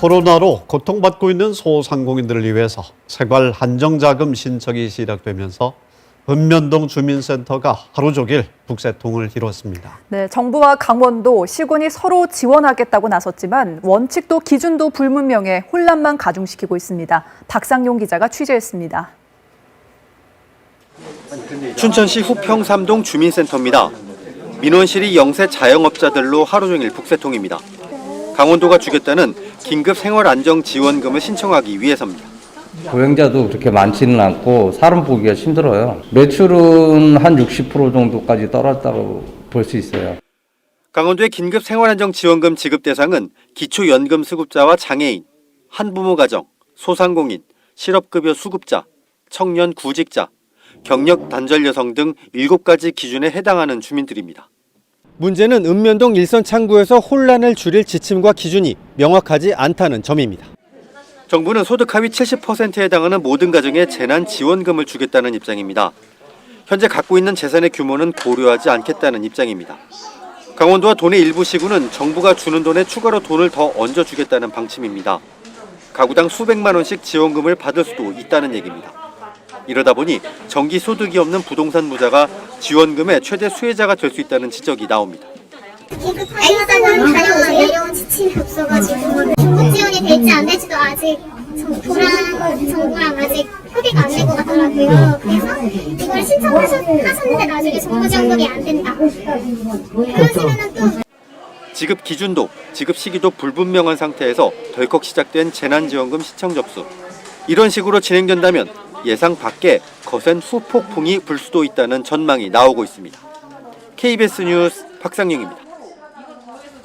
코로나로 고통받고 있는 소상공인들을 위해서 생활 한정자금 신청이 시작되면서 읍면동 주민센터가 하루 종일 북새통을 이뤘습니다. 네, 정부와 강원도, 시군이 서로 지원하겠다고 나섰지만 원칙도 기준도 불분명해 혼란만 가중시키고 있습니다. 박상용 기자가 취재했습니다. 춘천시 후평 삼동 주민센터입니다. 민원실이 영세 자영업자들로 하루 종일 북새통입니다. 강원도가 주겠다는 긴급 생활 안정 지원금을 신청하기 위해서입니다. 고용자도 그렇게 많지는 않고 사람 보기가 힘들어요. 매출은 한 60% 정도까지 떨어졌다고 볼 수 있어요. 강원도의 긴급 생활안정 지원금 지급 대상은 기초연금 수급자와 장애인, 한부모 가정, 소상공인, 실업급여 수급자, 청년 구직자, 경력 단절 여성 등 7가지 기준에 해당하는 주민들입니다. 문제는 읍면동 일선 창구에서 혼란을 줄일 지침과 기준이 명확하지 않다는 점입니다. 정부는 소득 하위 70%에 해당하는 모든 가정에 재난 지원금을 주겠다는 입장입니다. 현재 갖고 있는 재산의 규모는 고려하지 않겠다는 입장입니다. 강원도와 도내 일부 시군은 정부가 주는 돈에 추가로 돈을 더 얹어주겠다는 방침입니다. 가구당 수백만 원씩 지원금을 받을 수도 있다는 얘기입니다. 이러다 보니 정기 소득이 없는 부동산 무자가 지원금의 최대 수혜자가 될 수 있다는 지적이 나옵니다. 일단은 가려고 내려온 지침이 없어가지고 중국 지원이 될지 안 될지도 아직 정부랑 정부랑 아직 협의가 안 된 것 같더라고요. 그래서 이걸 신청하셨는데 나중에 정부 지원금이 안 된다. 그러시면은 또 지급 기준도, 지급 시기도 불분명한 상태에서 덜컥 시작된 재난지원금 시청 접수. 이런 식으로 진행된다면 예상 밖의 거센 후폭풍이 불 수도 있다는 전망이 나오고 있습니다. KBS 뉴스 박상영입니다.